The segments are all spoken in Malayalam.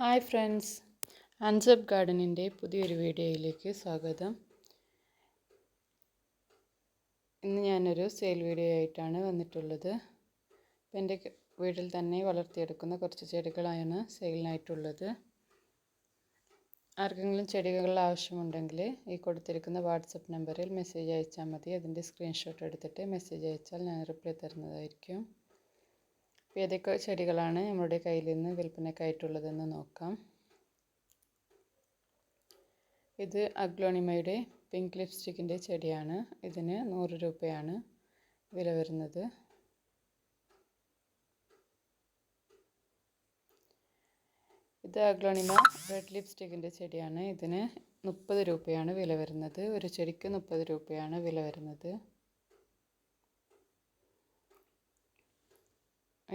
Hi friends. അൻസബ് ഗാർഡനിന്റെ പുതിയൊരു വീഡിയോയിലേക്ക് സ്വാഗതം. ഇന്ന് ഞാനൊരു സെയിൽ വീഡിയോ ആയിട്ടാണ് വന്നിട്ടുള്ളത്. അപ്പം എന്റെ വീട്ടിൽ തന്നെ വളർത്തിയെടുക്കുന്ന കുറച്ച് ചെടികളാണ് സെയിലിനായിട്ടുള്ളത്. ആർക്കെങ്കിലും ചെടികൾ ആവശ്യമുണ്ടെങ്കിൽ ഈ കൊടുത്തിരിക്കുന്ന വാട്സപ്പ് നമ്പറിൽ മെസ്സേജ് അയച്ചാൽ മതി. അതിന്റെ സ്ക്രീൻഷോട്ട് എടുത്തിട്ട് മെസ്സേജ് അയച്ചാൽ ഞാൻ റിപ്ലൈ തരുന്നതായിരിക്കും. ഏതൊക്കെ ചെടികളാണ് നമ്മുടെ കയ്യിൽ നിന്ന് വിൽപ്പനക്കായിട്ടുള്ളതെന്ന് നോക്കാം. ഇത് അഗ്ലോണിമയുടെ പിങ്ക് ലിപ്സ്റ്റിക്കിന്റെ ചെടിയാണ്. ഇതിന് നൂറ് രൂപയാണ് വില വരുന്നത്. ഇത് അഗ്ലോണിമ റെഡ് ലിപ്സ്റ്റിക്കിന്റെ ചെടിയാണ്. ഇതിന് മുപ്പത് രൂപയാണ് വില വരുന്നത്. ഒരു ചെടിക്ക് മുപ്പത് രൂപയാണ് വില വരുന്നത്.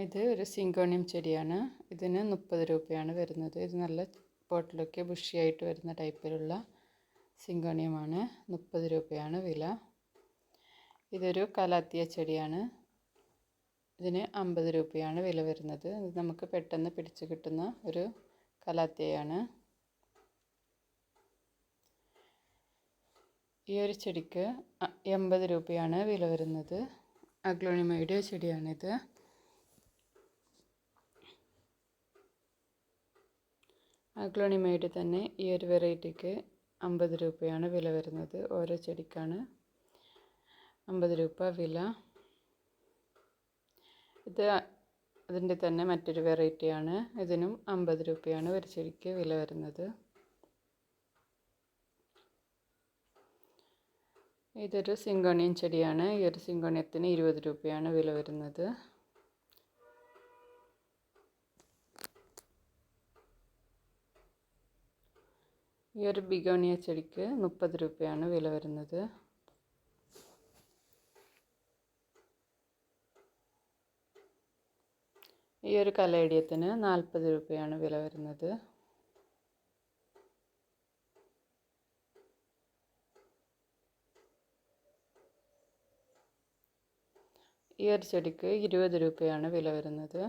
ഇത് ഒരു സിങ്കോണിയം ചെടിയാണ്. ഇതിന് മുപ്പത് രൂപയാണ് വരുന്നത്. ഇത് നല്ല പോട്ടിലൊക്കെ ബുഷിയായിട്ട് വരുന്ന ടൈപ്പിലുള്ള സിങ്കോണിയമാണ്. മുപ്പത് രൂപയാണ് വില. ഇതൊരു കലാത്തിയ ചെടിയാണ്. ഇതിന് അമ്പത് രൂപയാണ് വില വരുന്നത്. ഇത് നമുക്ക് പെട്ടെന്ന് പിടിച്ച് കിട്ടുന്ന ഒരു കലാത്തിയാണ് ഈ ഒരു ചെടിക്ക് എൺപത് രൂപയാണ് വില വരുന്നത്. അഗ്ലോണിമയുടെ ചെടിയാണിത്. അഗ്ലോണിമയുടെ തന്നെ ഈ ഒരു വെറൈറ്റിക്ക് അമ്പത് രൂപയാണ് വില വരുന്നത്. ഓരോ ചെടിക്കാണ് അമ്പത് രൂപ വില. ഇത് അതിന്റെ തന്നെ മറ്റൊരു വെറൈറ്റിയാണ്. ഇതിനും അമ്പത് രൂപയാണ് ഒരു ചെടിക്ക് വില വരുന്നത്. ഇതൊരു സിങ്കോണിയൻ ചെടിയാണ്. ഈ ഒരു സിങ്കോണിയത്തിന് ഇരുപത് രൂപയാണ് വില വരുന്നത്. ഈ ഒരു ബിഗോണിയ ചെടിക്ക് മുപ്പത് രൂപയാണ് വില വരുന്നത്. ഈ ഒരു കലേഡിയത്തിന് നാൽപ്പത് രൂപയാണ് വില വരുന്നത്. ഈ ഒരു ചെടിക്ക് ഇരുപത് രൂപയാണ് വില വരുന്നത്.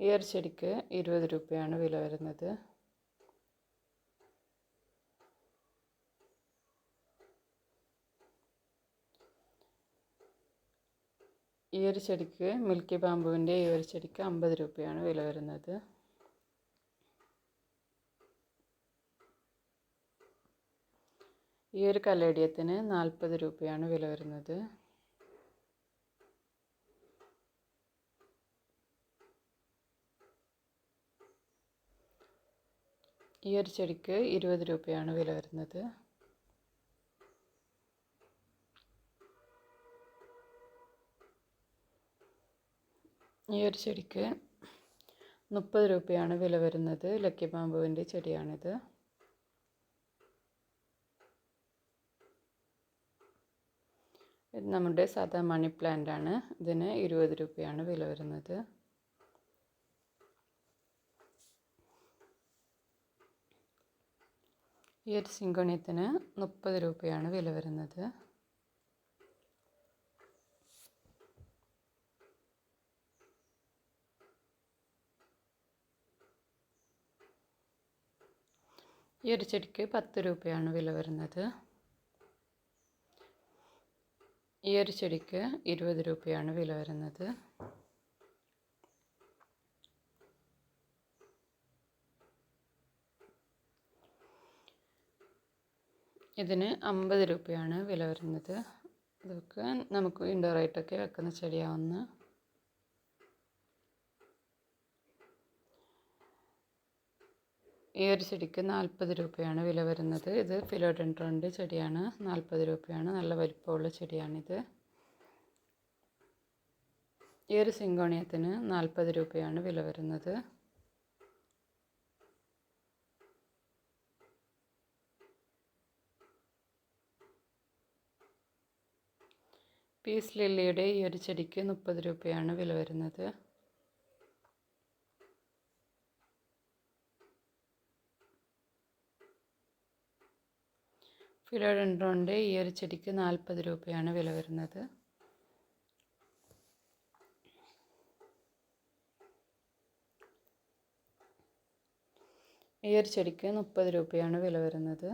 ഈ ഒരു ചെടിക്ക് ഇരുപത് രൂപയാണ് വില വരുന്നത്. ഈ ഒരു ചെടിക്ക് മിൽക്കി ബാമ്പുവിന്റെ ഈ ഒരു ചെടിക്ക് അമ്പത് രൂപയാണ് വില വരുന്നത്. ഈ ഒരു കലേഡിയത്തിന് നാൽപ്പത് രൂപയാണ് വില വരുന്നത്. ഈ ഒരു ചെടിക്ക് ഇരുപത് രൂപയാണ് വില വരുന്നത്. ഈ ഒരു ചെടിക്ക് മുപ്പത് രൂപയാണ് വില വരുന്നത്. ലക്കി ബാമ്പുവിന്റെ ചെടിയാണിത്. ഇത് നമ്മുടെ സാധാ മണി പ്ലാന്റ് ആണ് ഇതിന് ഇരുപത് രൂപയാണ് വില വരുന്നത്. ഈ ഒരു സിങ്കോണിയത്തിന് മുപ്പത് രൂപയാണ് വില വരുന്നത്. ഈ ഒരു ചെടിക്ക് പത്ത് രൂപയാണ് വില വരുന്നത്. ഈ ഒരു ചെടിക്ക് ഇരുപത് രൂപയാണ് വില വരുന്നത്. ഇതിന് അമ്പത് രൂപയാണ് വില വരുന്നത്. ഇതൊക്കെ നമുക്ക് ഇൻഡോർ ആയിട്ടൊക്കെ വെക്കുന്ന ചെടിയാവുന്ന ഈ ഒരു ചെടിക്ക് നാൽപ്പത് രൂപയാണ് വില വരുന്നത്. ഇത് ഫിലോഡെൻഡ്രോണിന്റെ ചെടിയാണ്. നാൽപ്പത് രൂപയാണ്. നല്ല വലിപ്പമുള്ള ചെടിയാണിത്. ഈ ഒരു സിങ്കോണിയത്തിന് നാൽപ്പത് രൂപയാണ് വില വരുന്നത്. പീസ് ലില്ലിയുടെ ഈ ഒരു ചെടിക്ക് മുപ്പത് രൂപയാണ് വില വരുന്നത്. ഫിലോഡൻഡ്രോണിന്റെ ഈ ഒരു ചെടിക്ക് നാൽപ്പത് രൂപയാണ് വില വരുന്നത്. ഈ ഒരു ചെടിക്ക് മുപ്പത് രൂപയാണ് വില വരുന്നത്.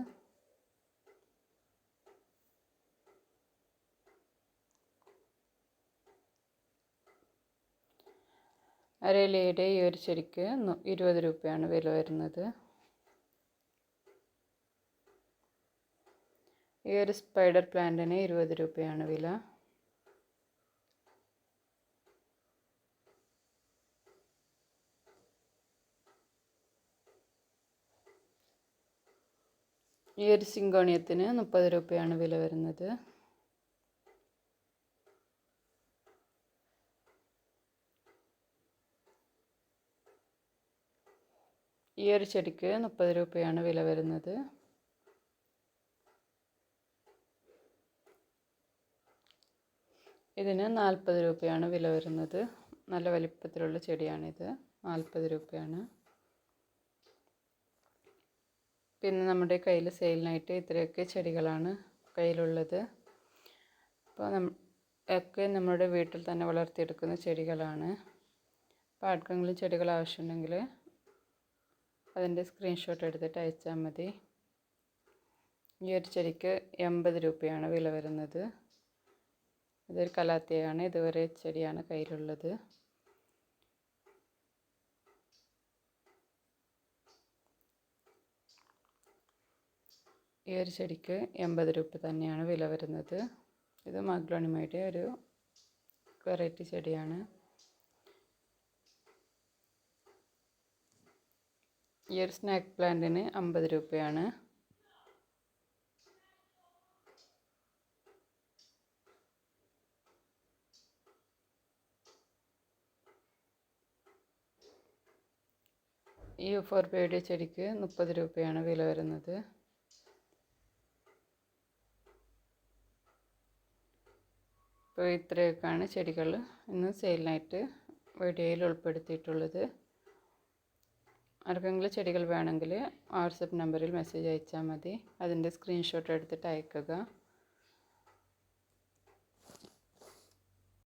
അരയിലയുടെ ഈ ഒരു ചെടിക്ക് ഇരുപത് രൂപയാണ് വില വരുന്നത്. ഈ ഒരു സ്പൈഡർ പ്ലാന്റിന് ഇരുപത് രൂപയാണ് വില. ഈ ഒരു സിങ്കോണിയത്തിന് മുപ്പത് രൂപയാണ് വില വരുന്നത്. ഈ ഒരു ചെടിക്ക് മുപ്പത് രൂപയാണ് വില വരുന്നത്. ഇതിന് നാൽപ്പത് രൂപയാണ് വില വരുന്നത്. നല്ല വലിപ്പത്തിലുള്ള ചെടിയാണിത്. നാൽപ്പത് രൂപയാണ്. പിന്നെ നമ്മുടെ കയ്യിൽ സെയിലിനായിട്ട് ഇത്രയൊക്കെ ചെടികളാണ് കയ്യിലുള്ളത്. അപ്പോൾ നം ഒക്കെ നമ്മുടെ വീട്ടിൽ തന്നെ വളർത്തിയെടുക്കുന്ന ചെടികളാണ്. അപ്പോൾ ആർക്കെങ്കിലും ചെടികൾ ആവശ്യമുണ്ടെങ്കിൽ അതിന്റെ സ്ക്രീൻഷോട്ട് എടുത്തിട്ട് അയച്ചാൽ മതി. ഈ ഒരു ചെടിക്ക് എൺപത് രൂപയാണ് വില വരുന്നത്. ഇതൊരു കലാത്തിയാണ്. ഇതുവരെ ചെടിയാണ് കയ്യിലുള്ളത്. ഈ ഒരു ചെടിക്ക് എൺപത് രൂപ തന്നെയാണ് വില വരുന്നത്. ഇത് മഗ്ലോണിമയുടെ ഒരു വെറൈറ്റി ചെടിയാണ്. ഈ ഒരു സ്നാക്ക് പ്ലാന്റിന് അമ്പത് രൂപയാണ്. ഈ ഫോർ ഫോർബയുടെ ചെടിക്ക് മുപ്പത് രൂപയാണ് വില വരുന്നത്. ഇപ്പോൾ ഇത്രയൊക്കെയാണ് ചെടികൾ ഇന്ന് സെയിലിനായിട്ട് വീഡിയോയിൽ ഉൾപ്പെടുത്തിയിട്ടുള്ളത്. ആർക്കെങ്കിലും ചെടികൾ വേണമെങ്കിൽ വാട്സപ്പ് നമ്പറിൽ മെസ്സേജ് അയച്ചാൽ മതി. അതിന്റെ സ്ക്രീൻഷോട്ട് എടുത്തിട്ട് അയക്കുക.